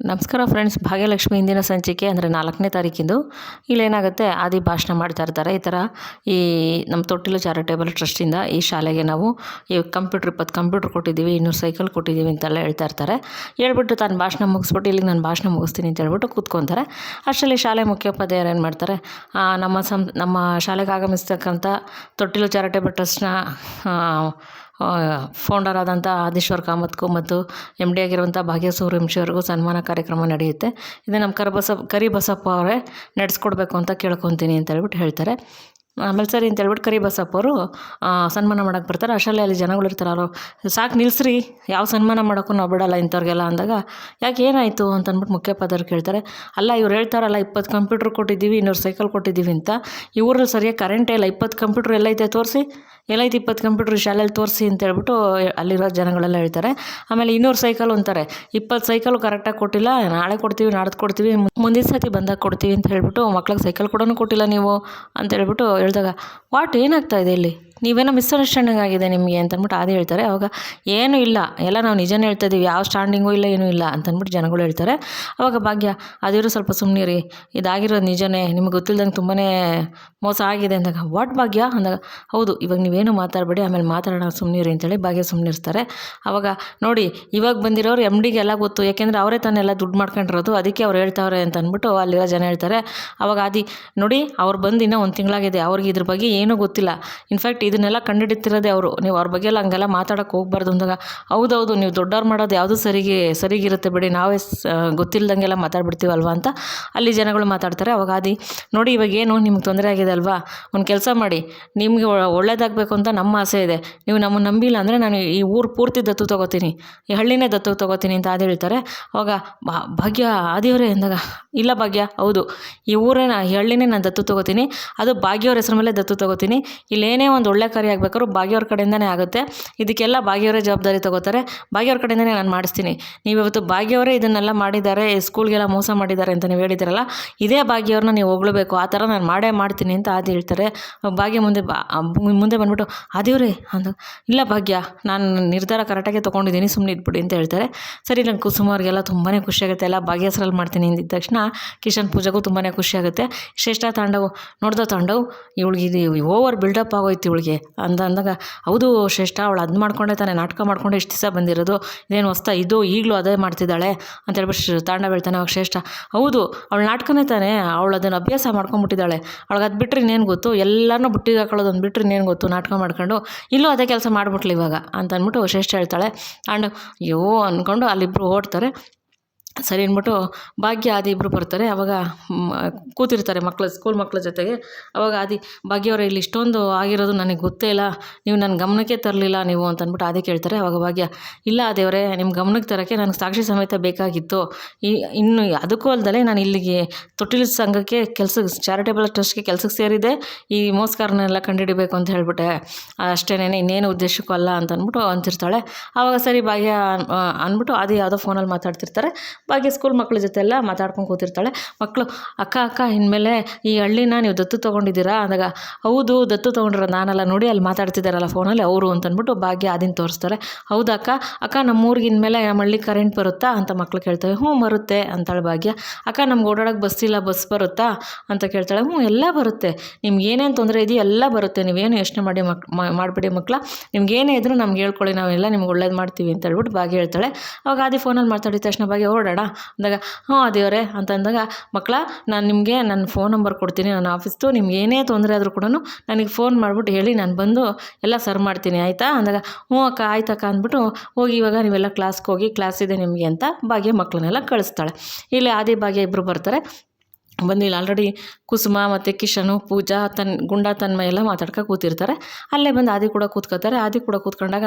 ನಮಸ್ಕಾರ ಫ್ರೆಂಡ್ಸ್ ಭಾಗ್ಯಲಕ್ಷ್ಮಿ ಇಂದಿನ ಸಂಚಿಕೆ ಅಂದರೆ ನಾಲ್ಕನೇ ತಾರೀಕಿಂದು. ಇಲ್ಲೇನಾಗುತ್ತೆ, ಆದಿ ಭಾಷಣ ಮಾಡ್ತಾ ಇರ್ತಾರೆ. ಈ ಥರ ಈ ನಮ್ಮ ತೊಟ್ಟಿಲು ಚಾರಿಟೇಬಲ್ ಟ್ರಸ್ಟಿಂದ ಈ ಶಾಲೆಗೆ ನಾವು ಈ ಕಂಪ್ಯೂಟ್ರ್ ಇಪ್ಪತ್ತು ಕಂಪ್ಯೂಟ್ರ್ ಕೊಟ್ಟಿದ್ದೀವಿ, ಇನ್ನೂರು ಸೈಕಲ್ ಕೊಟ್ಟಿದ್ದೀವಿ ಅಂತೆಲ್ಲ ಹೇಳ್ತಾ ಇರ್ತಾರೆ. ಹೇಳ್ಬಿಟ್ಟು ತಾನು ಭಾಷಣ ಮುಗಿಸ್ಬಿಟ್ಟು, ಇಲ್ಲಿಗೆ ನಾನು ಭಾಷಣ ಮುಗಿಸ್ತೀನಿ ಅಂತ ಹೇಳ್ಬಿಟ್ಟು ಕೂತ್ಕೊತಾರೆ. ಅಷ್ಟರಲ್ಲಿ ಶಾಲೆ ಮುಖ್ಯೋಪಾಧ್ಯಾಯರು ಏನು ಮಾಡ್ತಾರೆ ನಮ್ಮ ಸಂ, ನಮ್ಮ ಶಾಲೆಗೆ ಆಗಮಿಸ್ತಕ್ಕಂಥ ತೊಟ್ಟಿಲು ಚಾರಿಟೇಬಲ್ ಟ್ರಸ್ಟ್ನ ಫೌಂಡರ್ ಆದಂಥ ಆದೀಶ್ವರ್ ಕಾಮತ್ಗೂ ಮತ್ತು ಎಂ ಡಿ ಆಗಿರುವಂಥ ಭಾಗ್ಯ ಸೂರ್ಯವಂಶಿ ಅವ್ರಿಗೂ ಸನ್ಮಾನ ಕಾರ್ಯಕ್ರಮ ನಡೆಯುತ್ತೆ. ಇದು ನಮ್ಮ ಕರಿಬಸಪ್ಪ ಕರಿಬಸಪ್ಪ ಅವರೇ ನಡೆಸ್ಕೊಡ್ಬೇಕು ಅಂತ ಕೇಳ್ಕೊತೀನಿ ಅಂತ ಹೇಳ್ಬಿಟ್ಟು ಹೇಳ್ತಾರೆ. ಆಮೇಲೆ ಸರಿ ಅಂತ ಹೇಳ್ಬಿಟ್ಟು ಕರಿಬಸಪ್ಪ ಅವರು ಸನ್ಮಾನ ಮಾಡೋಕೆ ಬರ್ತಾರೆ. ಅಷ್ಟರಲ್ಲಿ ಅಲ್ಲಿ ಜನಗಳು ಇರ್ತಾರೆ. ಅವರು ಸಾಕು ನಿಲ್ಲಿಸ್ರಿ ಯಾವ ಸನ್ಮಾನ ಮಾಡೋಕ್ಕೂ ನಾವು ಬಿಡಲ್ಲ ಇಂಥವ್ರಿಗೆಲ್ಲ ಅಂದಾಗ, ಯಾಕೆ ಏನಾಯಿತು ಅಂತ ಅಂದ್ಬಿಟ್ಟು ಕೇಳ್ತಾರೆ. ಅಲ್ಲ, ಇವ್ರು ಹೇಳ್ತಾರಲ್ಲ, ಇಪ್ಪತ್ತು ಕಂಪ್ಯೂಟ್ರ್ ಕೊಟ್ಟಿದ್ದೀವಿ, ಇನ್ನೂರು ಸೈಕಲ್ ಕೊಟ್ಟಿದ್ದೀವಿ ಅಂತ. ಇವ್ರಲ್ಲಿ ಸರಿಯಾಗಿ ಕರೆಂಟೇ ಇಲ್ಲ, ಇಪ್ಪತ್ತು ಕಂಪ್ಯೂಟ್ರ್ ಎಲ್ಲೈತೆ ತೋರಿಸಿ. ಎಲ್ಲೈತೆ ಇಪ್ಪತ್ತು ಕಂಪ್ಯೂಟ್ರ್ ಶಾಲೆಯಲ್ಲಿ ತೋರಿಸಿ ಅಂತ ಹೇಳ್ಬಿಟ್ಟು ಅಲ್ಲಿರೋ ಜನಗಳೆಲ್ಲ ಹೇಳ್ತಾರೆ. ಆಮೇಲೆ ಇನ್ನೂರು ಸೈಕಲ್ ಅಂತಾರೆ. ಇಪ್ಪತ್ತು ಸೈಕಲ್ ಕರೆಕ್ಟಾಗಿ ಕೊಟ್ಟಿಲ್ಲ, ನಾಳೆ ಕೊಡ್ತೀವಿ, ನಾಡ್ದು ಕೊಡ್ತೀವಿ ಮುಂದಿನ ಸತಿ ಬಂದಾಗ ಕೊಡ್ತೀವಿ ಅಂತ ಹೇಳ್ಬಿಟ್ಟು ಮಕ್ಳಿಗೆ ಸೈಕಲ್ ಕೂಡ ಕೊಟ್ಟಿಲ್ಲ ನೀವು ಅಂತ ಹೇಳ್ಬಿಟ್ಟು ಹೇಳಿದಾಗ, ವಾಟ್ ಏನಾಗ್ತಾ ಇದೆ ಇಲ್ಲಿ? ನೀವೇನೋ ಮಿಸ್ಅಂಡರ್ಸ್ಟ್ಯಾಂಡಿಂಗ್ ಆಗಿದೆ ನಿಮಗೆ ಅಂತಂದ್ಬಿಟ್ಟು ಅದೇ ಹೇಳ್ತಾರೆ. ಅವಾಗ ಏನೂ ಇಲ್ಲ. ಎಲ್ಲ ನಾವು ನಿಜನೇ ಹೇಳ್ತಾ ಇದ್ದೀವಿ ಯಾವ ಸ್ಟ್ಯಾಂಡಿಂಗು ಇಲ್ಲ, ಏನೂ ಇಲ್ಲ ಅಂತ ಅಂದ್ಬಿಟ್ಟು ಜನಗಳು ಹೇಳ್ತಾರೆ. ಅವಾಗ ಭಾಗ್ಯ, ಅದಿರೋ ಸ್ವಲ್ಪ ಸುಮ್ಮನಿರಿ ಇದಾಗಿರೋದು ನಿಜನೇ. ನಿಮಗೆ ಗೊತ್ತಿಲ್ದಂಗೆ ತುಂಬಾ ಮೋಸ ಆಗಿದೆ ಅಂದಾಗ ವಾಟ್ ಭಾಗ್ಯ? ಅಂದಾಗ, ಹೌದು, ಇವಾಗ ನೀವೇನು ಮಾತಾಡಬೇಡಿ. ಆಮೇಲೆ ಮಾತಾಡೋಣ ರೀ ಅಂತೇಳಿ ಭಾಗ್ಯ ಸುಮ್ಮನಿರ್ತಾರೆ ಅವಾಗ ನೋಡಿ, ಇವಾಗ ಬಂದಿರೋರು ಎಂ ಡಿಗೆ ಎಲ್ಲ ಗೊತ್ತು. ಯಾಕೆಂದರೆ ಅವರೇ ತಾನೆಲ್ಲ ದುಡ್ಡು ಮಾಡ್ಕೊಂಡಿರೋದು. ಅದಕ್ಕೆ ಅವ್ರು ಹೇಳ್ತಾವ್ರೆ ಅಂತ ಅಂದ್ಬಿಟ್ಟು ಅಲ್ಲಿರೋ ಜನ ಹೇಳ್ತಾರೆ. ಅವಾಗ ಅದಿ ನೋಡಿ, ಅವ್ರು ಬಂದು ಇನ್ನೂ ಒಂದು ತಿಂಗಳಾಗಿದೆ. ಅವ್ರಿಗೆ ಇದ್ರ ಬಗ್ಗೆ ಏನೂ ಗೊತ್ತಿಲ್ಲ. ಇನ್ಫ್ಯಾಕ್ಟ್ ಇದನ್ನೆಲ್ಲ ಕಂಡುಹಿಡಿತಿರೋದೇ ಅವರು, ನೀವು ಅವ್ರ ಬಗ್ಗೆ ಎಲ್ಲ ಹಂಗೆಲ್ಲ ಮಾತಾಡೋಕೆ ಹೋಗ್ಬಾರ್ದು ಅಂದಾಗ, ಹೌದೌದು, ನೀವು ದೊಡ್ಡವ್ರು ಮಾಡೋದು ಯಾವುದು ಸರಿಗೆ, ಸರಿಗಿರುತ್ತೆ ಬಿಡಿ, ನಾವೇ ಗೊತ್ತಿಲ್ಲದಂಗೆಲ್ಲ ಮಾತಾಡ್ಬಿಡ್ತೀವಲ್ವ ಅಂತ ಅಲ್ಲಿ ಜನಗಳು ಮಾತಾಡ್ತಾರೆ. ಅವಾಗ ಆದಿ, ನೋಡಿ ಇವಾಗ ಏನು ನಿಮ್ಗೆ ತೊಂದರೆ ಆಗಿದೆ ಅಲ್ವಾ? ಒಂದು ಕೆಲಸ ಮಾಡಿ, ನಿಮಗೆ ಒಳ್ಳೇದಾಗಬೇಕು ಅಂತ ನಮ್ಮ ಆಸೆ ಇದೆ. ನೀವು ನಮ್ಮನ್ನು ನಂಬಿಲ್ಲ ಅಂದರೆ ನಾನು ಈ ಊರು ಪೂರ್ತಿ ದತ್ತು ತೊಗೋತೀನಿ, ಈ ಹಳ್ಳಿನೇ ದತ್ತು ತೊಗೋತೀನಿ ಅಂತ ಅದು ಹೇಳ್ತಾರೆ. ಅವಾಗ ಭಾಗ್ಯ ಆದಿಯವರೇ ಅಂದಾಗ ಇಲ್ಲ ಭಾಗ್ಯ, ಹೌದು, ಈ ಊರಿನ ಈ ಹಳ್ಳಿನೇ ನಾನು ದತ್ತು ತೊಗೋತೀನಿ, ಅದು ಭಾಗ್ಯವ್ರ ಹೆಸರು ಮೇಲೆ ದತ್ತು ತೊಗೋತೀನಿ, ಇಲ್ಲೇನೇ ಒಂದು ಒಳ್ಳೆ ಕಾರ್ಯ ಆಗ್ಬೇಕಾದ್ರೂ ಭಾಗ್ಯವ್ರ ಕಡೆಯಿಂದನೇ ಆಗುತ್ತೆ. ಇದಕ್ಕೆಲ್ಲ ಭಾಗ್ಯವರೇ ಜವಾಬ್ದಾರಿ ತಗೋತಾರೆ. ಭಾಗ್ಯವ್ರ ಕಡೆಯಿಂದನೇ ನಾನು ಮಾಡಿಸ್ತೀನಿ. ನೀವು ಇವತ್ತು ಭಾಗ್ಯವರೇ ಇದನ್ನೆಲ್ಲ ಮಾಡಿದ್ದಾರೆ ಸ್ಕೂಲ್ಗೆಲ್ಲ ಮೋಸ ಮಾಡಿದ್ದಾರೆ ಅಂತ ನೀವು ಹೇಳಿದ್ದೀರಲ್ಲ, ಇದೇ ಭಾಗ್ಯವ್ರನ್ನ ನೀವು ಹೊಗಳಬೇಕು. ಆ ಥರ ನಾನು ಮಾಡೇ ಮಾಡ್ತೀನಿ ಅಂತ ಆದಿ ಹೇಳ್ತಾರೆ. ಭಾಗ್ಯ ಮುಂದೆ ಮುಂದೆ ಬಂದ್ಬಿಟ್ಟು, ಆದಿವ್ರಿ ಅಂತ ಇಲ್ಲ ಭಾಗ್ಯ, ನಾನು ನಿರ್ಧಾರ ಕರೆಕ್ಟಾಗಿ ತೊಗೊಂಡಿದ್ದೀನಿ ಸುಮ್ಮನೆ ಇದ್ಬಿಡಿ ಅಂತ ಹೇಳ್ತಾರೆ. ಸರಿ, ನಂಗೆ ಕುಸುಮ ಅವ್ರಿಗೆಲ್ಲ ತುಂಬಾ ಖುಷಿಯಾಗುತ್ತೆ ಎಲ್ಲ ಭಾಗ್ಯ ಹೆಸ್ರಲ್ಲಿ ಮಾಡ್ತೀನಿ ಅಂದಿದ್ದ ತಕ್ಷಣ, ಕಿಶನ್ ಪೂಜೆಗೂ ತುಂಬಾ ಖುಷಿಯಾಗುತ್ತೆ ಶ್ರೇಷ್ಠ ತಾಂಡವು, ನೋಡ್ದೋ ತಾಂಡವು, ಇವಳಿಗೆ ಇದು ಓವರ್ ಬಿಲ್ಡಪ್ ಆಗೋಯ್ತು ಇವಳಿಗೆ. ಅಂದ ಅಂದಾಗ ಹೌದು ಶ್ರೇಷ್ಠ, ಅವಳು ಅದು ಮಾಡ್ಕೊಂಡೆ ತಾನೇ, ನಾಟಕ ಮಾಡ್ಕೊಂಡು, ಇಷ್ಟು ದಿವಸ ಬಂದಿರೋದು, ಇದೇನು ಹೊಸ್ತಾ, ಇದು ಈಗಲೂ ಅದೇ ಮಾಡ್ತಿದ್ದಾಳೆ ಅಂತ ಹೇಳ್ಬಿಟ್ಟು ತಾಂಡ ಬೀಳ್ತಾನೆ ಅವಾಗ ಶ್ರೇಷ್ಠ. ಹೌದು, ಅವಳು ನಾಟಕನೇ ತಾನೇ, ಅವಳು ಅದನ್ನು ಅಭ್ಯಾಸ ಮಾಡ್ಕೊಂಬಿಟ್ಟಿದ್ದಾಳೆ. ಅವಳಿಗೆ ಅದು ಬಿಟ್ಟರೆ ಇನ್ನೇನು ಗೊತ್ತು? ಎಲ್ಲನೂ ಬುಟ್ಟಿಗೆ ಹಾಕೊಳ್ಳೋದು ಒಂದು ಬಿಟ್ಟರೆ ಇನ್ನೇನು ಗೊತ್ತು ನಾಟಕ ಮಾಡ್ಕೊಂಡು? ಇಲ್ಲೂ ಅದೇ ಕೆಲಸ ಮಾಡಿಬಿಟ್ಲು ಇವಾಗ ಅಂತ ಅಂದ್ಬಿಟ್ಟು ಶ್ರೇಷ್ಠ ಹೇಳ್ತಾಳೆ. ಆ್ಯಂಡ್ ಅಯ್ಯೋ ಅಂದ್ಕೊಂಡು ಅಲ್ಲಿಬ್ಬರು ಓಡ್ತಾರೆ. ಸರಿ ಅಂದ್ಬಿಟ್ಟು ಭಾಗ್ಯ, ಆದಿ ಇಬ್ಬರು ಬರ್ತಾರೆ. ಅವಾಗ ಕೂತಿರ್ತಾರೆ ಮಕ್ಕಳು ಸ್ಕೂಲ್ ಮಕ್ಕಳ ಜೊತೆಗೆ. ಅವಾಗ ಆದಿ, ಭಾಗ್ಯ ಭಾಗ್ಯವರೇ ಇಲ್ಲಿ ಇಷ್ಟೊಂದು ಆಗಿರೋದು ನನಗೆ ಗೊತ್ತೇ ಇಲ್ಲ. ನೀವು ನನ್ನ ಗಮನಕ್ಕೆ ತರಲಿಲ್ಲ ನೀವು ಅಂತ ಅಂದ್ಬಿಟ್ಟು ಆದಿ ಕೇಳ್ತಾರೆ. ಅವಾಗ ಭಾಗ್ಯ, ಇಲ್ಲ ದೇವರೇ ನಿಮ್ಮ ಗಮನಕ್ಕೆ ತರೋಕ್ಕೆ ನನಗೆ ಸಾಕ್ಷಿ ಸಮೇತ ಬೇಕಾಗಿತ್ತು. ಈ, ಇನ್ನು ಅದಕ್ಕೂ ಅಲ್ಲದೆ ನಾನು ಇಲ್ಲಿಗೆ ತೊಟ್ಟಿಲು ಸಂಘಕ್ಕೆ ಕೆಲಸ ಚಾರಿಟೇಬಲ್ ಟ್ರಸ್ಟ್ಗೆ ಕೆಲಸಕ್ಕೆ ಸೇರಿದೆ ಈ ಮೋಸ್ಕಾರನೆಲ್ಲ ಕಂಡುಹಿಡಿಬೇಕು ಅಂತ ಹೇಳಿಬಿಟ್ಟೆ. ಅಷ್ಟೇನೆ ಇನ್ನೇನು ಉದ್ದೇಶಕ್ಕೂ ಅಲ್ಲ ಅಂತ ಅಂದ್ಬಿಟ್ಟು ಅಂತಿರ್ತಾಳೆ. ಅವಾಗ ಸರಿ ಭಾಗ್ಯ ಅಂದ್ಬಿಟ್ಟು ಆದಿ ಯಾವುದೋ ಫೋನಲ್ಲಿ ಮಾತಾಡ್ತಿರ್ತಾರೆ. ಭಾಗ್ಯ ಸ್ಕೂಲ್ ಮಕ್ಕಳ ಜೊತೆ ಎಲ್ಲ ಮಾತಾಡ್ಕೊಂಡು ಕೂತಿರ್ತಾಳೆ. ಮಕ್ಕಳು ಅಕ್ಕ ಅಕ್ಕ, ಇನ್ಮೇಲೆ ಈ ಹಳ್ಳಿನ ನೀವು ದತ್ತು ತೊಗೊಂಡಿದ್ದೀರಾ? ಅಂದಾಗ, ಹೌದು, ದತ್ತು ತೊಗೊಂಡಿರೋ ನಾನಲ್ಲ, ನೋಡಿ ಅಲ್ಲಿ ಮಾತಾಡ್ತಿದ್ದಾರಲ್ಲ ಫೋನಲ್ಲಿ ಅವರು ಅಂತಂದ್ಬಿಟ್ಟು ಭಾಗ್ಯ ಅದನ್ನು ತೋರಿಸ್ತಾರೆ. ಹೌದಾ ಅಕ್ಕ? ಅಕ್ಕ ನಮ್ಮ ಊರಿಗೆ ಇನ್ಮೇಲೆ ನಮ್ಮ ಹಳ್ಳಿ ಕರೆಂಟ್ ಬರುತ್ತಾ? ಅಂತ ಮಕ್ಳು ಕೇಳ್ತವೆ. ಹ್ಞೂ, ಬರುತ್ತೆ, ಅಂತಾಳೆ ಭಾಗ್ಯ. ಅಕ್ಕ, ನಮ್ಗೆ ಓಡಾಡೋಕೆ ಬಸ್ ಇಲ್ಲ ಬಸ್ ಬರುತ್ತಾ? ಅಂತ ಕೇಳ್ತಾಳೆ. ಹ್ಞೂ, ಎಲ್ಲ ಬರುತ್ತೆ. ನಿಮ್ಗೆ ಏನೇನು ತೊಂದರೆ ಇದೆಯೋ ಎಲ್ಲ ಬರುತ್ತೆ. ನೀವೇನು ಯೋಚನೆ ಮಾಡಿ ಮಕ್ ಮಾಡಿಬಿಡಿ ಮಕ್ಕಳ ನಿಮ್ಗೆ ಏನೇ ಇದ್ರೂ ನಮ್ಗೆ ಹೇಳ್ಕೊಳ್ಳಿ, ನಾವೆಲ್ಲ ನಿಮ್ಗೆ ಒಳ್ಳೇದು ಮಾಡ್ತೀವಿ, ಅಂತ ಹೇಳ್ಬಿಟ್ಟು ಭಾಗ್ಯ ಹೇಳ್ತಾಳೆ. ಅವಾಗ ಆದಿ ಫೋನಲ್ಲಿ ಮಾತಾಡಿದ ತಕ್ಷಣ ಭಾಗ್ಯ ಓಡೋಣ ಅಂದಾಗ ಹ್ಞೂ ದೇವರೇ ಅಂತ ಅಂದಾಗ, ಮಕ್ಕಳ, ನಾನು ನಿಮಗೆ ನನ್ನ ಫೋನ್ ನಂಬರ್ ಕೊಡ್ತೀನಿ, ನನ್ನ ಆಫೀಸ್ದು ನಿಮ್ಗೆ ಏನೇ ತೊಂದರೆ ಆದರೂ ಕೂಡ ನನಗೆ ಫೋನ್ ಮಾಡಿಬಿಟ್ಟು ಹೇಳಿ, ನಾನು ಬಂದು ಎಲ್ಲ ಸರ್ವ್ ಮಾಡ್ತೀನಿ, ಆಯಿತಾ? ಅಂದಾಗ, ಹ್ಞೂ ಅಕ್ಕ, ಆಯ್ತಕ್ಕ ಅಂದ್ಬಿಟ್ಟು ಹೋಗಿ ಇವಾಗ ನೀವೆಲ್ಲ ಕ್ಲಾಸ್ಗೆ ಹೋಗಿ ಕ್ಲಾಸ್ ಇದೆ ನಿಮಗೆ ಅಂತ ಭಾಗ್ಯ ಮಕ್ಕಳನ್ನೆಲ್ಲ ಕಳಿಸ್ತಾಳೆ. ಇಲ್ಲಿ ಆದಿ ಭಾಗ್ಯ ಇಬ್ಬರು ಬರ್ತಾರೆ. ಬಂದಿಲ್ಲ ಆಲ್ರೆಡಿ ಕುಸುಮ ಮತ್ತು ಕಿಶನು, ಪೂಜಾ, ತನ್, ಗುಂಡ, ತನ್ಮಯ ಎಲ್ಲ ಮಾತಾಡ್ಕೊ ಕೂತಿರ್ತಾರೆ. ಅಲ್ಲೇ ಬಂದು ಆದಿ ಕೂಡ ಕೂತ್ಕೋತಾರೆ ಆದಿ ಕೂಡ ಕೂತ್ಕೊಂಡಾಗ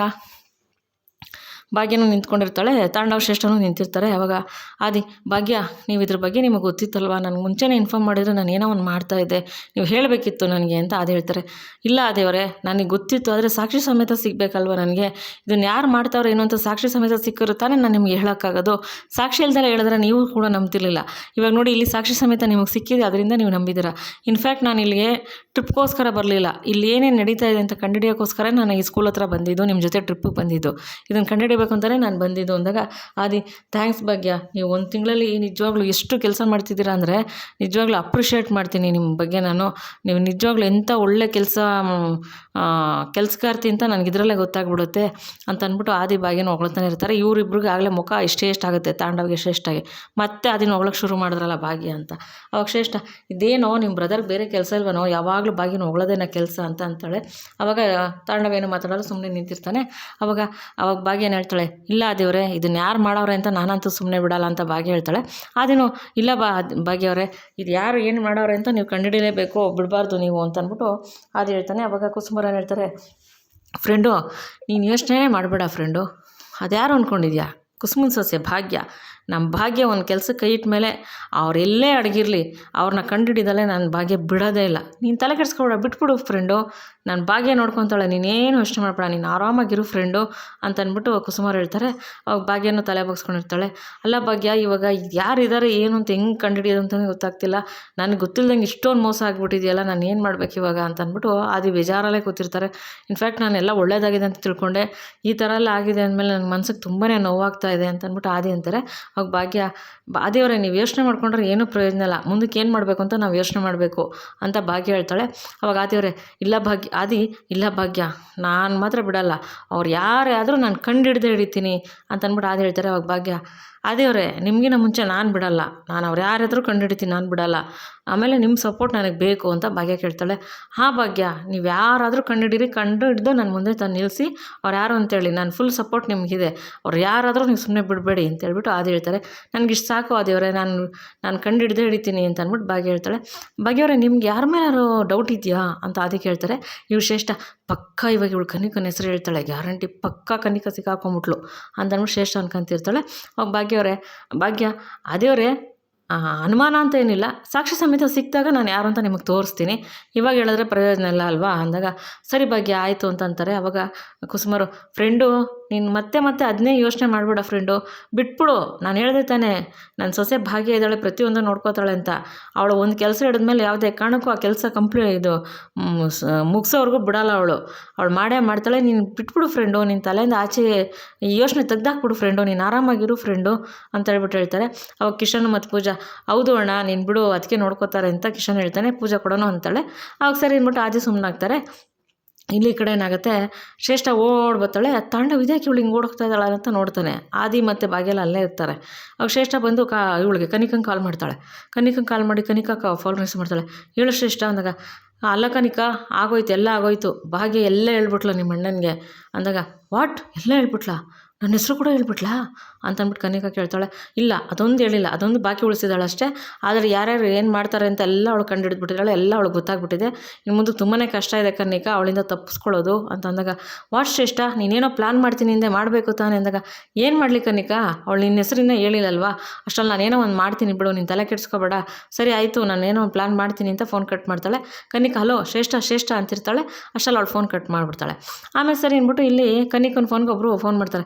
ಭಾಗ್ಯನೂ ನಿಂತ್ಕೊಂಡಿರ್ತಾಳೆ, ತಾಂಡವ ಶ್ರೇಷ್ಠನೂ ನಿಂತಿರ್ತಾರೆ. ಅವಾಗ, ಆದಿ, ಭಾಗ್ಯ, ನೀವು ಇದ್ರ ಬಗ್ಗೆ ನಿಮಗೆ ಗೊತ್ತಿತ್ತಲ್ವಾ? ನನಗೆ ಮುಂಚೆನೇ ಇನ್ಫಾರ್ಮ್ ಮಾಡಿದರೆ ನಾನು ಏನೋ ಒಂದು ಮಾಡ್ತಾ ಇದ್ದೆ. ನೀವು ಹೇಳಬೇಕಿತ್ತು ನನಗೆ, ಅಂತ ಅದು ಹೇಳ್ತಾರೆ. ಇಲ್ಲ ದೇವರೇ ನನಗೆ ಗೊತ್ತಿತ್ತು, ಆದರೆ ಸಾಕ್ಷಿ ಸಮೇತ ಸಿಗಬೇಕಲ್ವ ನನಗೆ? ಇದನ್ನು ಯಾರು ಮಾಡ್ತಾವ್ರೆ ಏನು ಅಂತ ಸಾಕ್ಷಿ ಸಮೇತ ಸಿಕ್ಕಿರು ತಾನೇ ನಾನು ನಿಮಗೆ ಹೇಳೋಕ್ಕಾಗೋದು. ಸಾಕ್ಷಿ ಇಲ್ದಲೆ ಹೇಳಿದ್ರೆ ನೀವು ಕೂಡ ನಂಬ್ತಿರ್ಲಿಲ್ಲ. ಇವಾಗ ನೋಡಿ, ಇಲ್ಲಿ ಸಾಕ್ಷಿ ಸಮೇತ ನಿಮಗೆ ಸಿಕ್ಕಿದೆ ಅದರಿಂದ ನೀವು ನಂಬಿದ್ದೀರಾ ಇನ್ಫ್ಯಾಕ್ಟ್ ನಾನು ಇಲ್ಲಿಗೆ ಟ್ರಿಪ್ಗೋಸ್ಕರ ಬರಲಿಲ್ಲ. ಇಲ್ಲಿ ಏನೇನು ನಡೀತಾ ಇದೆ ಅಂತ ಕಂಡುಹಿಡಿಯೋಕ್ಕೋಸ್ಕರ ನಾನು ಈ ಸ್ಕೂಲ್ ಹತ್ರ ಬಂದಿದ್ದು ನಿಮ್ಮ ಜೊತೆ ಟ್ರಿಪ್ಪಿಗೆ ಬಂದಿದ್ದು. ಇದನ್ನು ಕಂಡುಹಿಡಿಯೋ ಪಡಿಬೇಕು ಅಂತಲೇ ನಾನು ಬಂದಿದ್ದು ಅಂದಾಗ, ಆದಿ ಥ್ಯಾಂಕ್ಸ್ ಭಾಗ್ಯ, ನೀವು ಒಂದು ತಿಂಗಳಲ್ಲಿ ನಿಜವಾಗ್ಲೂ ಎಷ್ಟು ಕೆಲಸ ಮಾಡ್ತಿದ್ದೀರಾ ಅಂದರೆ, ನಿಜವಾಗ್ಲೂ ಅಪ್ರಿಷಿಯೇಟ್ ಮಾಡ್ತೀನಿ ನಿಮ್ಮ ಬಗ್ಗೆ ನಾನು. ನೀವು ನಿಜವಾಗ್ಲೂ ಎಂಥ ಒಳ್ಳೆ ಕೆಲಸ ಕೆಲಸಗಾರ್ತಿ ಅಂತ ನನಗೆ ಇದರಲ್ಲೇ ಗೊತ್ತಾಗ್ಬಿಡುತ್ತೆ ಅಂತ ಅಂದ್ಬಿಟ್ಟು ಆದಿ ಭಾಗ್ಯನ ಹೊಗಳ್ತಾನೆ ಇರ್ತಾರೆ. ಇವರಿಬ್ರಿಗೆ ಆಗಲೇ ಮುಖ ಇಷ್ಟೇ ಎಷ್ಟಾಗುತ್ತೆ ತಾಂಡವ್ಗೆ ಆಗಿ. ಮತ್ತೆ ಅದನ್ನ ಹೊಗಳಕ್ಕೆ ಶುರು ಮಾಡಿದ್ರಲ್ಲ ಭಾಗ್ಯ ಅಂತ. ಅವಾಗ ಶ್ರೇಷ್ಠ, ಇದೇನೋ ನಿಮ್ಮ ಬ್ರದರ್ ಬೇರೆ ಕೆಲಸ ಇಲ್ವನೋ, ಯಾವಾಗಲೂ ಭಾಗ್ಯನ ಹೊಗಳೋದೇನ ಕೆಲಸ ಅಂತ ಅಂತಾಳೆ. ಅವಾಗ ತಾಂಡವೇನು ಏನು ಮಾತಾಡಲ್ಲ ಸುಮ್ಮನೆ ನಿಂತಿರ್ತಾನೆ. ಅವಾಗ ಅವಾಗ ಭಾಗ್ಯನ ಹೇಳ್ತಾಳೆ, ಇಲ್ಲ ದೇವ್ರೆ ಇದನ್ನ ಯಾರು ಮಾಡೋರೆ ಅಂತ ನಾನಂತೂ ಸುಮ್ಮನೆ ಬಿಡೋಲ್ಲ ಅಂತ ಭಾಗ್ಯ ಹೇಳ್ತಾಳೆ. ಆದೇನು, ಇಲ್ಲ ಬಾ, ಭಾಗ್ಯ ಅವರೇ, ಇದು ಯಾರು ಏನು ಮಾಡೋರೆ ಅಂತ ನೀವು ಕಂಡುಹಿಡಿಯಲೇಬೇಕು ಬಿಡಬಾರ್ದು ನೀವು ಅಂತ ಅಂದ್ಬಿಟ್ಟು ಅದು ಹೇಳ್ತಾನೆ. ಅವಾಗ ಕುಸುಮರ ಹೇಳ್ತಾರೆ, ಫ್ರೆಂಡು, ನೀನು ಯೋಚನೆ ಮಾಡಬೇಡ ಫ್ರೆಂಡು. ಅದ್ಯಾರು ಅಂದ್ಕೊಂಡಿದ್ಯಾ ಕುಸುಮನ್ ಸೊಸೆ ಭಾಗ್ಯ. ನಮ್ಮ ಭಾಗ್ಯ ಒಂದು ಕೆಲಸ ಕೈ ಇಟ್ಟ ಮೇಲೆ ಅವರೆಲ್ಲೇ ಅಡಗಿರಲಿ ಅವ್ರನ್ನ ಕಂಡುಹಿಡಿದಲ್ಲೇ ನನ್ನ ಭಾಗ್ಯ ಬಿಡೋದೇ ಇಲ್ಲ. ನೀನು ತಲೆ ಕೆಡಿಸ್ಕೊಬೇಡ, ಬಿಟ್ಬಿಡು ಫ್ರೆಂಡು ನನ್ನ ಭಾಗ್ಯ ನೋಡ್ಕೊತಾಳೆ, ನೀನೇನು ಯೋಚನೆ ಮಾಡಬೇಡ, ನೀನು ಆರಾಮಾಗಿರು ಫ್ರೆಂಡು ಅಂತ ಅಂದ್ಬಿಟ್ಟು ಕುಸುಮಾರ್ ಹೇಳ್ತಾರೆ. ಅವಾಗ ಭಾಗ್ಯನ ತಲೆ ಬಗ್ಸ್ಕೊಂಡಿರ್ತಾಳೆ ಅಲ್ಲ ಭಾಗ್ಯ, ಇವಾಗ ಯಾರಿದ್ದಾರೆ ಏನು ಅಂತ ಹೆಂಗೆ ಕಂಡುಹಿಡಿಯೋದು ಅಂತಲೇ ಗೊತ್ತಾಗ್ತಿಲ್ಲ. ನನಗೆ ಗೊತ್ತಿಲ್ಲದಂಗೆ ಇಷ್ಟೊಂದು ಮೋಸ ಆಗಿಬಿಟ್ಟಿದೆಯಲ್ಲ, ನಾನು ಏನು ಮಾಡ್ಬೇಕು ಇವಾಗ ಅಂತ ಅಂದ್ಬಿಟ್ಟು ಆದಿ ಬೇಜಾರಲ್ಲೇ ಕೂತಿರ್ತಾರೆ. ಇನ್ಫ್ಯಾಕ್ಟ್ ನಾನೆಲ್ಲ ಒಳ್ಳೇದಾಗಿದೆ ಅಂತ ತಿಳ್ಕೊಂಡೆ. ಈ ಥರ ಎಲ್ಲ ಆಗಿದೆ ಅಂದಮೇಲೆ ನನ್ನ ಮನ್ಸಿಗೆ ತುಂಬಾ ನೋವಾಗ್ತಾ ಇದೆ ಅಂತ ಅಂದ್ಬಿಟ್ಟು ಆದಿ ಅಂತಾರೆ. ಅವಾಗ ಭಾಗ್ಯ ಆದಿಯವರೇ ನೀವು ಯೋಚನೆ ಮಾಡ್ಕೊಂಡ್ರೆ ಏನೂ ಪ್ರಯೋಜನ ಇಲ್ಲ. ಮುಂದಕ್ಕೆ ಏನು ಮಾಡಬೇಕು ಅಂತ ನಾವು ಯೋಚನೆ ಮಾಡಬೇಕು ಅಂತ ಭಾಗ್ಯ ಹೇಳ್ತಾಳೆ. ಅವಾಗ ಆದಿಯವರೇ ಇಲ್ಲ ಭಾಗ್ಯ, ಆದಿ, ಇಲ್ಲ ಭಾಗ್ಯ, ನಾನು ಮಾತ್ರ ಬಿಡಲ್ಲ. ಅವ್ರು ಯಾರೇ ಆದರೂ ನಾನು ಕಂಡು ಹಿಡ್ದೇ ಹಿಡಿತೀನಿ ಅಂತ ಅಂದ್ಬಿಟ್ಟು ಆದಿ ಹೇಳ್ತಾರೆ. ಅವಾಗ ಭಾಗ್ಯ ಆದಿಯವರೇ ನಿಮಗಿನ ಮುಂಚೆ ನಾನು ಬಿಡಲ್ಲ. ನಾನು ಅವ್ರು ಯಾರಾದರೂ ಕಂಡು ಹಿಡಿತೀನಿ ನಾನು ಬಿಡಲ್ಲ. ಆಮೇಲೆ ನಿಮ್ಮ ಸಪೋರ್ಟ್ ನನಗೆ ಬೇಕು ಅಂತ ಭಾಗ್ಯ ಕೇಳ್ತಾಳೆ. ಹಾಂ ಭಾಗ್ಯ, ನೀವು ಯಾರಾದರೂ ಕಂಡು ಹಿಡೀರಿ ಕಂಡು ಹಿಡಿದು ನನ್ನ ಮುಂದೆ ತಂದು ನಿಲ್ಲಿಸಿ ಅವ್ರು ಯಾರು ಅಂತೇಳಿ, ನಾನು ಫುಲ್ ಸಪೋರ್ಟ್ ನಿಮಗಿದೆ. ಅವ್ರು ಯಾರಾದರೂ ನೀವು ಸುಮ್ಮನೆ ಬಿಡಬೇಡಿ ಅಂತ ಹೇಳ್ಬಿಟ್ಟು ಆದಿ ಹೇಳ್ತಾರೆ. ನನಗೆ ಇಷ್ಟು ಸಾಕು ಆದಿಯವರೇ, ನಾನು ನಾನು ಕಂಡು ಹಿಡ್ದೇ ಹಿಡಿತೀನಿ ಅಂತ ಅಂದ್ಬಿಟ್ಟು ಭಾಗ್ಯ ಹೇಳ್ತಾಳೆ. ಭಾಗ್ಯವರೇ ನಿಮ್ಗೆ ಯಾರ ಮೇಲಾದ್ರು ಡೌಟ್ ಇದೆಯಾ ಅಂತ ಆದಿ ಕೇಳ್ತಾರೆ ಇವು ಶ್ರೇಷ್ಠ, ಪಕ್ಕ ಇವಾಗ ಇವಳು ಕನಿಕನ ಹೆಸರು ಹೇಳ್ತಾಳೆ ಗ್ಯಾರಂಟಿ ಪಕ್ಕ ಕನಿಕ ಸಿಕ್ಕಾಕೊಂಬಿಟ್ಲು ಅಂತ ಅಂದ್ಬಿಟ್ಟು ಶ್ರೇಷ್ಠ ಅನ್ಕೊಂತಿರ್ತಾಳೆ. ಅವಾಗ ಭಾಗ್ಯವರೇ ಭಾಗ್ಯ ಅದೇವರೇ ಅನುಮಾನ ಅಂತ ಏನಿಲ್ಲ. ಸಾಕ್ಷಿ ಸಮೇತ ಸಿಕ್ಕಿದಾಗ ನಾನು ಯಾರು ಅಂತ ನಿಮಗೆ ತೋರಿಸ್ತೀನಿ. ಇವಾಗ ಹೇಳಿದ್ರೆ ಪ್ರಯೋಜನ ಇಲ್ಲ ಅಲ್ವಾ? ಅಂದಾಗ, ಸರಿ ಭಾಗ್ಯ, ಆಯಿತು ಅಂತಂತಾರೆ ಅವಾಗ ಕುಸುಮರು, ಫ್ರೆಂಡು ನೀನು ಮತ್ತೆ ಮತ್ತೆ ಅದನ್ನೇ ಯೋಚನೆ ಮಾಡಬೇಡ ಫ್ರೆಂಡು ಬಿಟ್ಬಿಡು, ನಾನು ಹೇಳಿದೆ ತಾನೇ ನನ್ನ ಸೊಸೆ ಭಾಗ್ಯ ಇದ್ದಾಳೆ, ಪ್ರತಿಯೊಂದು ನೋಡ್ಕೋತಾಳೆ ಅಂತ. ಅವಳು ಒಂದು ಕೆಲಸ ಹಿಡಿದ್ಮೇಲೆ ಯಾವುದೇ ಕಾರಣಕ್ಕೂ ಆ ಕೆಲಸ ಕಂಪ್ಲೀ ಇದು ಮುಗಿಸೋವರೆಗೂ ಬಿಡಲ್ಲ ಅವಳು. ಅವಳು ಮಾಡೇ ಮಾಡ್ತಾಳೆ, ನೀನು ಬಿಟ್ಬಿಡು ಫ್ರೆಂಡು ನಿನ್ನ ತಲೆಯಿಂದ ಆಚೆ ಯೋಚನೆ ತೆಗ್ದಾಕ್ಬಿಡು ಫ್ರೆಂಡು ನೀನು ಆರಾಮಾಗಿರು ಫ್ರೆಂಡು ಅಂತ ಹೇಳ್ಬಿಟ್ಟು ಹೇಳ್ತಾರೆ. ಅವಾಗ ಕಿಶನ್ ಮತ್ತು ಪೂಜಾ, ಹೌದು ಅಣ್ಣ, ನೀನು ಬಿಡು ಅದಕ್ಕೆ ನೋಡ್ಕೋತಾರೆ ಅಂತ ಕಿಶನ್ ಹೇಳ್ತಾನೆ, ಪೂಜಾ ಕೊಡೋಣ ಅಂತಾಳೆ. ಅವಾಗ ಸರಿ ಅಂದ್ಬಿಟ್ಟು ಆದಿ ಸುಮ್ಮನಾಗ್ತಾರೆ ಇಲ್ಲಿ ಕಡೆ ಏನಾಗುತ್ತೆ, ಶ್ರೇಷ್ಠ ಓಡ್ ಬರ್ತಾಳೆ ತಾಂಡವ್ ಇದ್ಯಾಕೆ ಇವಳು ಹಿಂಗೆ ಓಡೋಗ್ತಾ ಇದ್ದಾಳೆ ಅಂತ ನೋಡ್ತಾನೆ. ಆದಿ ಮತ್ತು ಭಾಗ್ಯಲ್ಲ ಅಲ್ಲೇ ಇರ್ತಾರೆ. ಅವಾಗ ಶ್ರೇಷ್ಠ ಬಂದು ಕಾ, ಇವಳಿಗೆ ಕನಿಕಂಗೆ ಕಾಲ್ ಮಾಡ್ತಾಳೆ. ಕನಿಕಂಗೆ ಕಾಲ್ ಮಾಡಿ ಕನಿಕ ಫೋನ್ ಮಾಡ್ತಾಳೆ. ಹೇಳು ಶ್ರೇಷ್ಠ ಅಂದಾಗ, ಅಲ್ಲ ಕನಿಕ, ಆಗೋಯ್ತು, ಎಲ್ಲ ಆಗೋಯ್ತು. ಭಾಗ್ಯ ಎಲ್ಲ ಹೇಳ್ಬಿಟ್ಲು ನಿಮ್ಮ ಅಣ್ಣನಿಗೆ ಅಂದಾಗ ವಾಟ್ ಎಲ್ಲ ಹೇಳ್ಬಿಟ್ಲಾ? ನನ್ನ ಹೆಸರು ಕೂಡ ಹೇಳ್ಬಿಟ್ಲಾ? ಅಂತ ಅಂದ್ಬಿಟ್ಟು ಕನಿಕಾ ಕೇಳ್ತಾಳೆ. ಇಲ್ಲ, ಅದೊಂದು ಹೇಳಿಲ್ಲ, ಅದೊಂದು ಬಾಕಿ ಉಳಿಸಿದಾಳೆ ಅಷ್ಟೇ ಆದರೆ ಯಾರ್ಯಾರು ಏನು ಮಾಡ್ತಾರೆ ಅಂತ ಎಲ್ಲ ಅವಳು ಕಂಡು ಹಿಡಿದ್ಬಿಟ್ಟಿದ್ದಾಳೆ ಎಲ್ಲ ಅವಳು ಗೊತ್ತಾಗ್ಬಿಟ್ಟಿದೆ. ಇನ್ನು ಮುಂದೆ ತುಂಬಾ ಕಷ್ಟ ಇದೆ ಕನಿಕಾ ಅವಳಿಂದ ತಪ್ಪಿಸ್ಕೊಳ್ಳೋದು ಅಂತ ಅಂದಾಗ, ವಾಟ್ ಶ್ರೇಷ್ಠ, ನೀನೇನೋ ಪ್ಲ್ಯಾನ್ ಮಾಡ್ತೀನಿ ಹಿಂದೆ ಮಾಡಬೇಕು ತಾನೆ ಅಂದಾಗ, ಏನು ಮಾಡಲಿ ಕನಿಕಾ ಅವಳು ನಿನ್ನ ಹೆಸರಿನ ಹೇಳಿಲ್ಲಲ್ವಾ? ಅಷ್ಟರಲ್ಲಿ ನಾನೇನೋ ಒಂದು ಮಾಡ್ತೀನಿ ಬಿಡು, ನೀನು ತಲೆ ಕೆಡಿಸ್ಕೋಬೇಡ. ಸರಿ, ಆಯಿತು ನಾನೇನೋ ಒಂದು ಪ್ಲ್ಯಾನ್ ಮಾಡ್ತೀನಿ ಅಂತ ಫೋನ್ ಕಟ್ ಮಾಡ್ತಾಳೆ. ಕನಿಕಾ ಹಲೋ, ಶ್ರೇಷ್ಠ ಶ್ರೇಷ್ಠ ಅಂತಿರ್ತಾಳೆ. ಅಷ್ಟರಲ್ಲಿ ಅವಳು ಫೋನ್ ಕಟ್ ಮಾಡಿಬಿಡ್ತಾಳೆ. ಆಮೇಲೆ ಸರಿ ಅಂದ್ಬಿಟ್ಟು ಇಲ್ಲಿ ಕನಿಕನ ಫೋನ್ಗೆ ಒಬ್ಬರು ಫೋನ್ ಮಾಡ್ತಾರೆ.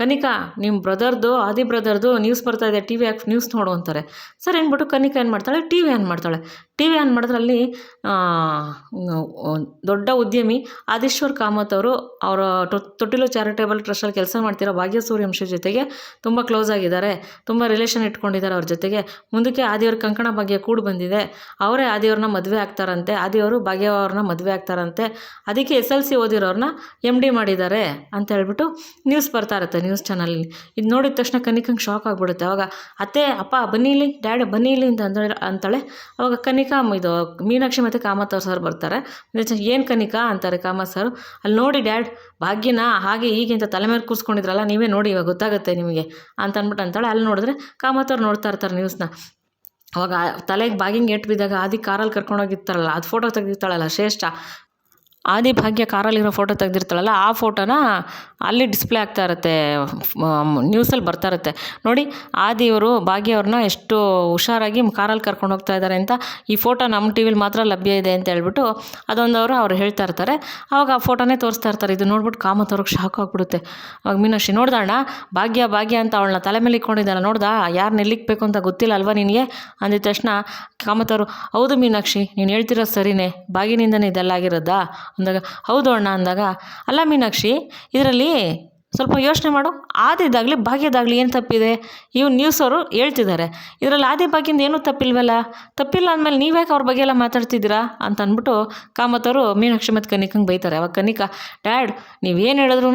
ಕನಿಕಾ ನಿಮ್ಮ ಬ್ರದರ್ದು ಆದಿ ಬ್ರದರ್ದು ನ್ಯೂಸ್ ಬರ್ತಾ ಇದೆ ಟಿ ವಿ ಹಾಕಿ ನ್ಯೂಸ್ ನೋಡು ಅಂತಾರೆ. ಸರ್ ಅಂದ್ಬಿಟ್ಟು ಕನಿಕಾ ಏನು ಮಾಡ್ತಾಳೆ? ಟಿ ವಿ ಆನ್ ಮಾಡ್ತಾಳೆ ಟಿ ವಿ ಆನ್ ಮಾಡಿದ್ರಲ್ಲಿ ದೊಡ್ಡ ಉದ್ಯಮಿ ಆದಿಶ್ವರ್ ಕಾಮತ್ ಅವರು ಅವರ ತೊಟ್ಟಿಲು ಚಾರಿಟೇಬಲ್ ಟ್ರಸ್ಟಲ್ಲಿ ಕೆಲಸ ಮಾಡ್ತಿರೋ ಭಾಗ್ಯ ಸೂರ್ಯವಂಶ ಜೊತೆಗೆ ತುಂಬ ಕ್ಲೋಸ್ ಆಗಿದ್ದಾರೆ. ತುಂಬ ರಿಲೇಷನ್ ಇಟ್ಕೊಂಡಿದ್ದಾರೆ ಅವ್ರ ಜೊತೆಗೆ. ಮುಂದಕ್ಕೆ ಆದಿಯವ್ರ ಕಂಕಣ ಭಾಗ್ಯ ಕೂಡ ಬಂದಿದೆ. ಅವರೇ ಆದಿಯವ್ರನ್ನ ಮದುವೆ ಆಗ್ತಾರಂತೆ. ಆದಿಯವರು ಭಾಗ್ಯ ಅವ್ರನ್ನ ಮದುವೆ ಆಗ್ತಾರಂತೆ. ಅದಕ್ಕೆ ಎಸ್ ಎಲ್ ಸಿ ಓದಿರೋರನ್ನ ಎಂ ಡಿ ಮಾಡಿದ್ದಾರೆ ಅಂತ ಹೇಳ್ಬಿಟ್ಟು ನ್ಯೂಸ್ ಬರ್ತಾ ಇರುತ್ತೆ. ನ್ಯೂಸ್ ಚಾನಲಲ್ಲಿ ಇದು ನೋಡಿದ ತಕ್ಷಣ ಕನಿಕಂಗೆ ಶಾಕ್ ಆಗಿಬಿಡುತ್ತೆ. ಅವಾಗ ಅತ್ತೆ, ಅಪ್ಪ, ಬನ್ನಿ ಇಲ್ಲಿ, ಡ್ಯಾಡ್ ಬನ್ನಿ ಇಲ್ಲಿ ಅಂತ ಅಂದ ಅಂತಾಳೆ. ಅವಾಗ ಕನಿಕಾ ಇದು ಮೀನಾಕ್ಷಿ ಮತ್ತು ಕಾಮತ್ ಅವ್ರ ಸರ್ ಬರ್ತಾರೆ. ಏನು ಕನಿಕಾ ಅಂತಾರೆ ಕಾಮತ್ ಸರ್? ಅಲ್ಲಿ ನೋಡಿ ಡ್ಯಾಡ್, ಭಾಗ್ಯನ, ಹಾಗೆ ಹೀಗೆ ಅಂತ ತಲೆ ಮೇಲೆ ಕೂರಿಸ್ಕೊಂಡಿದ್ರಲ್ಲ, ನೀವೇ ನೋಡಿ ಇವಾಗ ಗೊತ್ತಾಗುತ್ತೆ ನಿಮಗೆ ಅಂತ ಅಂದ್ಬಿಟ್ಟು ಅಂತಾಳೆ. ಅಲ್ಲಿ ನೋಡಿದ್ರೆ ಕಾಮತ್ ಅವ್ರು ನೋಡ್ತಾ ಇರ್ತಾರೆ ನ್ಯೂಸ್ನ ಅವಾಗ ತಲೆಗೆ ಬಾಗಿಂಗ್ ಏಟ್ ಬಿದ್ದಾಗ, ಆದಿ ಕಾರಲ್ಲಿ ಕರ್ಕೊಂಡೋಗಿರ್ತಾರಲ್ಲ ಅದು ಫೋಟೋ ತೆಗೆದಿರ್ತಾಳಲ್ಲ ಶ್ರೇಷ್ಠ. ಆದಿ ಭಾಗ್ಯ ಕಾರಲ್ಲಿರೋ ಫೋಟೋ ತೆಗೆದಿರ್ತಾಳಲ್ಲ, ಆ ಫೋಟೋನ ಅಲ್ಲಿ ಡಿಸ್ಪ್ಲೇ ಆಗ್ತಾ ಇರುತ್ತೆ ನ್ಯೂಸಲ್ಲಿ ಬರ್ತಾ ಇರುತ್ತೆ. ನೋಡಿ ಆದಿಯವರು ಭಾಗ್ಯ ಅವ್ರನ್ನ ಎಷ್ಟು ಹುಷಾರಾಗಿ ಕಾರಲ್ಲಿ ಕರ್ಕೊಂಡು ಹೋಗ್ತಾ ಇದ್ದಾರೆ ಅಂತ ಈ ಫೋಟೋ ನಮ್ಮ ಟಿ ವಿಲಿ ಮಾತ್ರ ಲಭ್ಯ ಇದೆ ಅಂತ ಹೇಳ್ಬಿಟ್ಟು ಅದೊಂದು ಅವರು ಅವ್ರು ಹೇಳ್ತಾ ಇರ್ತಾರೆ. ಆವಾಗ ಆ ಫೋಟೋನೇ ತೋರಿಸ್ತಾ ಇರ್ತಾರೆ. ಇದು ನೋಡ್ಬಿಟ್ಟು ಕಾಮತ್ ಅವ್ರಿಗೆ ಶಾಕ್ ಆಗ್ಬಿಡುತ್ತೆ. ಅವಾಗ ಮೀನಾಕ್ಷಿ ನೋಡ್ದಣ್ಣ ಭಾಗ್ಯ ಭಾಗ್ಯ ಅಂತ ಅವಳನ್ನ ತಲೆ ಮೇಲೆ ಇಟ್ಕೊಂಡಿದ್ದಾಳೆ, ನೋಡ್ದಾ? ಯಾರು ನಿಲ್ಲಿಕ್ಬೇಕು ಅಂತ ಗೊತ್ತಿಲ್ಲ ಅಲ್ವಾ ನಿನಗೆ? ಅಂದಿದ ತಕ್ಷಣ ಕಾಮತ್ ಅವರು ಹೌದು ಮೀನಾಕ್ಷಿ, ನೀನು ಹೇಳ್ತಿರೋ ಸರಿನೇ. ಬಾಗಿನಿಂದನೇ ಇದೆಲ್ಲ ಆಗಿರೋದಾ? ಅಂದಾಗ, ಹೌದು ಅಣ್ಣ, ಅಂದಾಗ, ಅಲ್ಲ ಮೀನಾಕ್ಷಿ, ಇದರಲ್ಲಿ ಸ್ವಲ್ಪ ಯೋಚನೆ ಮಾಡು. ಆದಿದಾಗಲಿ, ಭಾಗ್ಯದಾಗಲಿ ಏನು ತಪ್ಪಿದೆ? ಇವು ನ್ಯೂಸ್ ಅವರು ಹೇಳ್ತಿದ್ದಾರೆ. ಇದರಲ್ಲಿ ಆದಿ, ಭಾಗ್ಯಿಂದ ಏನೂ ತಪ್ಪಿಲ್ವಲ್ಲ? ತಪ್ಪಿಲ್ಲ ಅಂದಮೇಲೆ ನೀವ್ಯಾಕೆ ಅವ್ರ ಬಗ್ಗೆ ಎಲ್ಲ ಮಾತಾಡ್ತಿದ್ದೀರಾ? ಅಂತ ಅಂದ್ಬಿಟ್ಟು ಕಾಮತವರು ಮೀನಾಕ್ಷಿ ಮತ್ತು ಕನಿಕಂಗೆ ಬೈತಾರೆ. ಅವಾಗ ಕನಿಕ, ಡ್ಯಾಡ್ ನೀವೇನು ಹೇಳಿದ್ರೂ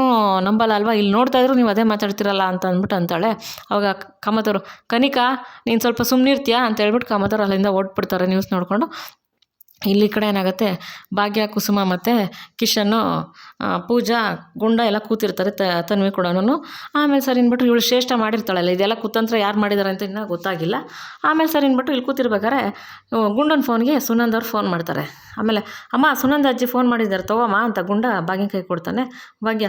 ನಂಬಲ್ಲ ಅಲ್ವಾ? ಇಲ್ಲಿ ನೋಡ್ತಾ ಇದ್ರು ನೀವು ಅದೇ ಮಾತಾಡ್ತಿರಲ್ಲ, ಅಂತ ಅಂದ್ಬಿಟ್ಟು ಅಂತಾಳೆ. ಅವಾಗ ಕಾಮತವರು ಕನಿಕಾ, ನೀನು ಸ್ವಲ್ಪ ಸುಮ್ಮನಿರ್ತೀಯಾ ಅಂತ ಹೇಳ್ಬಿಟ್ಟು ಕಾಮತವ್ರು ಅಲ್ಲಿಂದ ಓಡ್ಬಿಡ್ತಾರೆ ನ್ಯೂಸ್ ನೋಡಿಕೊಂಡು. ಇಲ್ಲಿ ಕಡೆ ಏನಾಗುತ್ತೆ? ಭಾಗ್ಯ, ಕುಸುಮ ಮತ್ತು ಕಿಶನ್ನು ಪೂಜಾ, ಗುಂಡ ಎಲ್ಲ ಕೂತಿರ್ತಾರೆ ತನ್ವಿ ಕೂಡನು ಆಮೇಲೆ ಸರ್ ಅಂದ್ಬಿಟ್ಟು ಇವಳು ಶ್ರೇಷ್ಠ ಮಾಡಿರ್ತಾಳಲ್ಲ, ಇದೆಲ್ಲ ಕುತಂತ್ರ ಯಾರು ಮಾಡಿದ್ದಾರೆ ಅಂತ ಇನ್ನೂ ಗೊತ್ತಾಗಿಲ್ಲ. ಆಮೇಲೆ ಸರ್ ಅಂದ್ಬಿಟ್ಟು ಇಲ್ಲಿ ಕೂತಿರ್ಬೇಕಾರೆ ಗುಂಡನ ಫೋನ್ಗೆ ಸುನಂದ್ ಅವ್ರು ಫೋನ್ ಮಾಡ್ತಾರೆ. ಆಮೇಲೆ, ಅಮ್ಮ, ಸುನಂದ ಅಜ್ಜಿ ಫೋನ್ ಮಾಡಿದ್ದಾರೆ, ತಗೋಮ್ಮ, ಅಂತ ಗುಂಡ ಕೈ ಕೊಡ್ತಾನೆ. ಭಾಗ್ಯ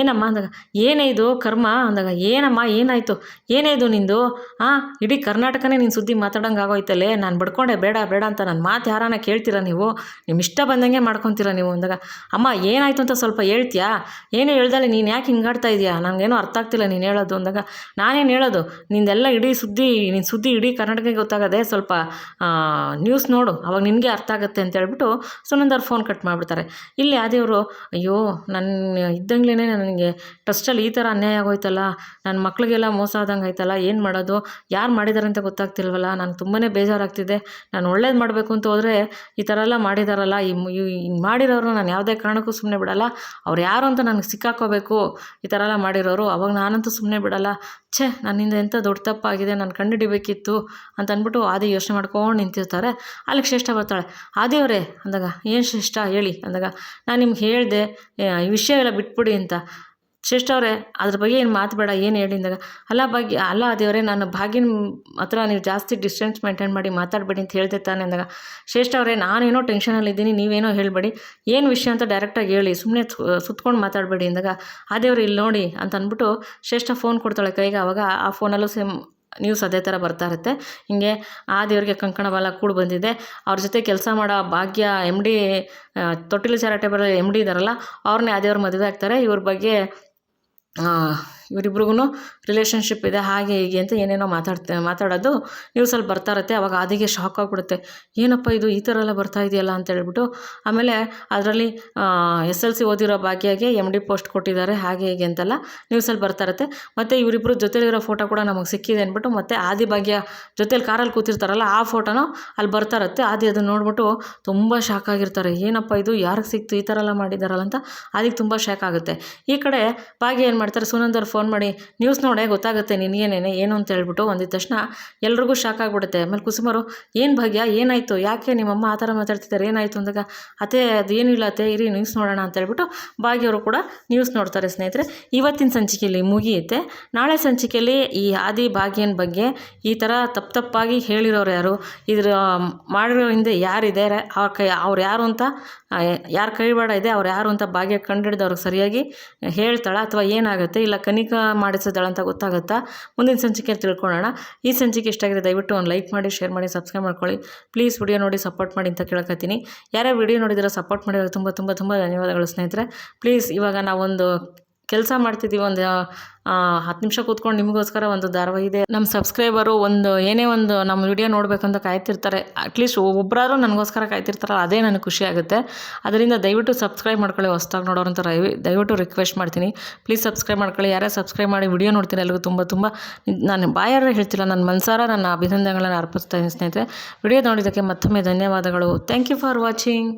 ಏನಮ್ಮ? ಅಂದಾಗ, ಏನೇ ಇದು ಕರ್ಮ? ಅಂದಾಗ, ಏನಮ್ಮ, ಏನಾಯಿತು? ಏನೇ ಇದು ನಿಂದು? ಹಾಂ ಇಡೀ ಕರ್ನಾಟಕನೇ ನೀನು ಸುದ್ದಿ ಮಾತಾಡೋಂಗಾಗೋಯ್ತಲ್ಲೇ, ನಾನು ಬಡ್ಕೊಂಡೆ, ಬೇಡ ಬೇಡ ಅಂತ ನನ್ನ ಮಾತು ಯಾರಾನ ಕೇಳ್ತೀರಾ ನೀವು? ನಿಮ್ಮ ಇಷ್ಟ ಬಂದಂಗೆ ಮಾಡ್ಕೊತೀರಾ ನೀವು ಅಂದಾಗ, ಅಮ್ಮ, ಏನಾಯಿತು ಅಂತ ಸ್ವಲ್ಪ ಹೇಳ್ತೀಯಾ? ಏನು ಹೇಳ್ದಲ್ಲ ನೀನು ಯಾಕೆ ಹಿಂಗಾಡ್ತಾ ಇದೆಯಾ? ನನಗೇನು ಅರ್ಥ ಆಗ್ತಿಲ್ಲ ನೀನು ಹೇಳೋದು. ಅಂದಾಗ, ನಾನೇನು ಹೇಳೋದು? ನಿಂದೆಲ್ಲ ಇಡೀ ಸುದ್ದಿ ನಿನ್ನ ಸುದ್ದಿ ಇಡೀ ಕರ್ನಾಟಕಕ್ಕೆ ಗೊತ್ತಾಗದೆ ಸ್ವಲ್ಪ ನ್ಯೂಸ್ ನೋಡು, ಅವಾಗ ನಿನಗೆ ಅರ್ಥ ಆಗುತ್ತೆ ಅಂತ ಹೇಳ್ಬಿಟ್ಟು ಸುನಂದರ್ ಫೋನ್ ಕಟ್ ಮಾಡಿಬಿಡ್ತಾರೆ. ಇಲ್ಲಿ ಆದಿಯವರು, ಅಯ್ಯೋ ನನ್ನ ಇದ್ದಂಗ್ಲೇ ನನಗೆ ಟ್ರಸ್ಟಲ್ಲಿ ಈ ಥರ ಅನ್ಯಾಯ ಆಗೋಯ್ತಲ್ಲ ನನ್ನ ಮಕ್ಳಿಗೆಲ್ಲ ಮೋಸ ಆದಂಗೆ ಆಯ್ತಲ್ಲ, ಏನು ಮಾಡೋದು? ಯಾರು ಮಾಡಿದ್ದಾರೆ ಅಂತ ಗೊತ್ತಾಗ್ತಿಲ್ವಲ್ಲ? ನನಗೆ ತುಂಬಾ ಬೇಜಾರಾಗ್ತಿದೆ. ನಾನು ಒಳ್ಳೇದು ಮಾಡಬೇಕು ಅಂತ ಹೋದರೆ ಈ ಥರ ಎಲ್ಲ ಮಾಡಿದಾರಲ್ಲ, ಈ ಮಾಡಿರೋರು ನಾನು ಯಾವುದೇ ಕಾರಣಕ್ಕೂ ಸುಮ್ಮನೆ ಬಿಡಲ್ಲ. ಅವ್ರು ಯಾರು ಅಂತ ನನಗೆ ಸಿಕ್ಕಾಕೋಬೇಕು. ಈ ಥರ ಎಲ್ಲ ಮಾಡಿರೋರು. ಅವಾಗ ನಾನಂತೂ ಸುಮ್ಮನೆ ಬಿಡಲ್ಲ. ಛೇ, ನನ್ನಿಂದ ಎಂಥ ದೊಡ್ಡ ತಪ್ಪಾಗಿದೆ, ನಾನು ಕಂಡುಹಿಡಿಬೇಕಿತ್ತು ಅಂತ ಅಂದ್ಬಿಟ್ಟು ಆದಿ ಯೋಚನೆ ಮಾಡ್ಕೊಂಡು ನಿಂತಿರ್ತಾರೆ. ಅಲ್ಲಿಗೆ ಶ್ರೇಷ್ಠ ಬರ್ತಾಳೆ. ಆದಿಯವರೇ, ಅಂದಾಗ, ಏನು ಶ್ರೇಷ್ಠ? ಹೇಳಿ, ಅಂದಾಗ, ನಾನು ನಿಮ್ಗೆ ಹೇಳಿದೆ ಈ ವಿಷಯ ಎಲ್ಲ ಬಿಟ್ಬಿಡಿ ಅಂತ. ಶ್ರೇಷ್ಠ ಅವರೇ, ಅದ್ರ ಬಗ್ಗೆ ಏನು ಮಾತು ಬೇಡ, ಏನು ಹೇಳಿ ಅಂದಾಗ ಅಲ್ಲ ಭಾಗ್ಯ ಅಲ್ಲ ದೇವರೇ ನಾನು ಭಾಗ್ಯನ ಹತ್ರ ನೀವು ಜಾಸ್ತಿ ಡಿಸ್ಟೆನ್ಸ್ ಮೇಂಟೈನ್ ಮಾಡಿ ಮಾತಾಡಬೇಡಿ ಅಂತ ಹೇಳ್ದೆ ತಾನೆ ಅಂದಾಗ. ಶ್ರೇಷ್ಠ ಅವರೇ, ನಾನೇನೋ ಟೆನ್ಷನಲ್ಲಿದ್ದೀನಿ ನೀವೇನೋ ಹೇಳಬೇಡಿ. ಏನು ವಿಷಯ ಅಂತ ಡೈರೆಕ್ಟಾಗಿ ಹೇಳಿ ಸುಮ್ಮನೆ ಸುತ್ಕೊಂಡು ಮಾತಾಡಬೇಡಿ ಅಂದಾಗ. ಆ ದೇವ್ರು ಇಲ್ಲಿ ನೋಡಿ ಅಂತ ಅಂದ್ಬಿಟ್ಟು ಶ್ರೇಷ್ಠ ಫೋನ್ ಕೊಡ್ತಾಳೆ ಕೈಗೆ. ಅವಾಗ ಆ ಫೋನಲ್ಲೂ ಸೇಮ್ ನ್ಯೂಸ್ ಅದೇ ಥರ ಬರ್ತಾ ಇರುತ್ತೆ. ಹಿಂಗೆ ಆ ದೇವರಿಗೆ ಕಂಕಣ ಬಾಲ ಕೂಡ ಬಂದಿದೆ. ಅವ್ರ ಜೊತೆ ಕೆಲಸ ಮಾಡೋ ಭಾಗ್ಯ ಎಂ ಡಿ ತೊಟ್ಟಿಲು ಚಾರಿಟೇಬಲ್ ಎಂ ಡಿ ಇದ್ದಾರಲ್ಲ ಅವ್ರನ್ನೇ ಆ ದೇವ್ರ ಮದುವೆ ಆಗ್ತಾರೆ. ಇವ್ರ ಬಗ್ಗೆ 啊、ಇವರಿಬ್ರಿಗೂ ರಿಲೇಷನ್ಶಿಪ್ ಇದೆ, ಹಾಗೆ ಹೀಗೆ ಅಂತ ಏನೇನೋ ಮಾತಾಡ್ತೆ, ಮಾತಾಡೋದು ನ್ಯೂಸಲ್ಲಿ ಬರ್ತಾ ಇರುತ್ತೆ, ಅವಾಗ ಅದಿಗೆ ಶಾಕ್ ಆಗಿಬಿಡುತ್ತೆ. ಏನಪ್ಪ ಇದು ಈ ಥರ ಎಲ್ಲ ಬರ್ತಾ ಇದೆಯಲ್ಲ ಅಂತ ಹೇಳ್ಬಿಟ್ಟು ಆಮೇಲೆ ಅದರಲ್ಲಿ ಎಸ್ ಎಲ್ ಸಿ ಓದಿರೋ ಭಾಗ್ಯಾಗೆ ಎಂ ಡಿ ಪೋಸ್ಟ್ ಕೊಟ್ಟಿದ್ದಾರೆ, ಹಾಗೆ ಹೀಗೆ ಅಂತೆಲ್ಲ ನ್ಯೂಸಲ್ಲಿ ಬರ್ತಾ ಇರುತ್ತೆ. ಮತ್ತು ಇವರಿಬ್ಬರು ಜೊತೆಲಿರೋ ಫೋಟೋ ಕೂಡ ನಮಗೆ ಸಿಕ್ಕಿದೆ ಅಂದ್ಬಿಟ್ಟು ಮತ್ತು ಆದಿ ಭಾಗ್ಯ ಜೊತೇಲಿ ಕಾರಲ್ಲಿ ಕೂತಿರ್ತಾರಲ್ಲ, ಆ ಫೋಟೋನೂ ಅಲ್ಲಿ ಬರ್ತಾ ಇರುತ್ತೆ. ಆದಿ ಅದನ್ನು ನೋಡ್ಬಿಟ್ಟು ತುಂಬ ಶಾಕ್ ಆಗಿರ್ತಾರೆ. ಏನಪ್ಪ ಇದು, ಯಾರಿಗೆ ಸಿಕ್ತು ಈ ಥರ ಎಲ್ಲ ಮಾಡಿದಾರಲ್ಲ ಅಂತ ಆದಿಗೆ ತುಂಬ ಶಾಕ್ ಆಗುತ್ತೆ. ಈ ಕಡೆ ಭಾಗ್ಯ ಏನು ಮಾಡ್ತಾರೆ, ಸುನಂದರ್ ಫೋನ್ ಮಾಡಿ, ನ್ಯೂಸ್ ನೋಡೇ, ಗೊತ್ತಾಗುತ್ತೆ ನಿನಗೇನೇನೆ ಏನು ಅಂತ ಹೇಳ್ಬಿಟ್ಟು ಒಂದಿದ ತಕ್ಷಣ ಎಲ್ರಿಗೂ ಶಾಕ್ ಆಗಿಬಿಡುತ್ತೆ. ಆಮೇಲೆ ಕುಸುಮರು, ಏನು ಭಾಗ್ಯ? ಏನಾಯಿತು? ಯಾಕೆ ನಿಮ್ಮಮ್ಮ ಆ ಥರ ಮಾತಾಡ್ತಿದ್ದಾರೆ? ಏನಾಯಿತು? ಅಂದಾಗ, ಅತ್ತೆ ಅದು ಏನಿಲ್ಲ ಅತ್ತೆ, ಇರಿ ನ್ಯೂಸ್ ನೋಡೋಣ ಅಂತ ಹೇಳ್ಬಿಟ್ಟು ಭಾಗ್ಯವರು ಕೂಡ ನ್ಯೂಸ್ ನೋಡ್ತಾರೆ ಸ್ನೇಹಿತರೆ. ಇವತ್ತಿನ ಸಂಚಿಕೆಯಲ್ಲಿ ಮುಗಿಯುತ್ತೆ. ನಾಳೆ ಸಂಚಿಕೆಯಲ್ಲಿ ಈ ಆದಿ ಭಾಗ್ಯನ ಬಗ್ಗೆ ಈ ಥರ ತಪ್ಪು ತಪ್ಪಾಗಿ ಹೇಳಿರೋರು ಯಾರು? ಇದ್ರ ಮಾಡಿರೋ ಹಿಂದೆ ಯಾರಿದ್ದಾರೆ? ಅವ್ರ ಕೈ, ಅವ್ರು ಯಾರು ಅಂತ ಯಾರು ಕೈವಾಡ ಇದೆ, ಅವ್ರು ಯಾರು ಅಂತ ಭಾಗ್ಯ ಕಂಡು ಅವ್ರಿಗೆ ಸರಿಯಾಗಿ ಹೇಳ್ತಾಳ? ಅಥವಾ ಏನಾಗುತ್ತೆ? ಇಲ್ಲ ಕನಿಕಾ ಮಾಡಿಸಿದಾಳ ಅಂತ ಗೊತ್ತಾಗುತ್ತಾ? ಮುಂದಿನ ಸಂಚಿಕೆ ತಿಳ್ಕೊಳ್ಳೋಣ. ಈ ಸಂಚಿಕೆ ಇಷ್ಟ ಆಗಿದೆ ದಯವಿಟ್ಟು ಒಂದು ಲೈಕ್ ಮಾಡಿ, ಶೇರ್ ಮಾಡಿ, ಸಬ್ಸ್ಕ್ರೈಬ್ ಮಾಡ್ಕೊಳ್ಳಿ. ಪ್ಲೀಸ್ ವಿಡಿಯೋ ನೋಡಿ ಸಪೋರ್ಟ್ ಮಾಡಿ ಅಂತ ಕೇಳ್ಕೊತೀನಿ ಯಾರ್ಯಾರು ವಿಡಿಯೋ ನೋಡಿದ್ರೆ ಸಪೋರ್ಟ್ ಮಾಡಿದ್ರೆ ತುಂಬ ತುಂಬ ತುಂಬ ಧನ್ಯವಾದಗಳು ಸ್ನೇಹಿತರೆ. ಪ್ಲೀಸ್ ಇವಾಗ ನಾವೊಂದು ಕೆಲಸ ಮಾಡ್ತಿದ್ದೀವಿ ಒಂದು ಹತ್ತು ನಿಮಿಷ ಕೂತ್ಕೊಂಡು ನಿಮಗೋಸ್ಕರ ಒಂದು ಧಾರಾವಾಹಿ ಇದೆ. ನಮ್ಮ ಸಬ್ಸ್ಕ್ರೈಬರು ಒಂದು, ಏನೇ ಒಂದು ನಮ್ಮ ವಿಡಿಯೋ ನೋಡಬೇಕಂತ ಕಾಯ್ತಿರ್ತಾರೆ. ಅಟ್ಲೀಸ್ಟ್ ಒಬ್ಬರಾದ್ರೂ ನನಗೋಸ್ಕರ ಕಾಯ್ತಿರ್ತಾರಲ್ಲ, ಅದೇ ನನಗೆ ಖುಷಿ ಆಗುತ್ತೆ. ಅದರಿಂದ ದಯವಿಟ್ಟು ಸಬ್ಸ್ಕ್ರೈಬ್ ಮಾಡ್ಕೊಳ್ಳಿ ಹೊಸ್ದಾಗಿ ನೋಡೋರಂತ ದಯವಿಟ್ಟು ರಿಕ್ವೆಸ್ಟ್ ಮಾಡ್ತೀನಿ. ಪ್ಲೀಸ್ ಸಬ್ಸ್ಕ್ರೈಬ್ ಮಾಡ್ಕೊಳ್ಳಿ. ಯಾರೇ ಸಬ್ಸ್ಕ್ರೈಬ್ ಮಾಡಿ ವಿಡಿಯೋ ನೋಡ್ತೀನಿ ಎಲ್ಲರಿಗೂ ತುಂಬ ತುಂಬ ನಾನು ಬಾಯಾರ ಹೇಳ್ತಿಲ್ಲ, ನನ್ನ ಮನಸಾರ ನನ್ನ ಅಭಿನಂದನೆಗಳನ್ನು ಅರ್ಪಿಸ್ತಾ ಇದ್ದೀನಿ ಸ್ನೇಹಿತರೆ. ವಿಡಿಯೋ ನೋಡಿದ್ದಕ್ಕೆ ಮತ್ತೊಮ್ಮೆ ಧನ್ಯವಾದಗಳು. Thank you for watching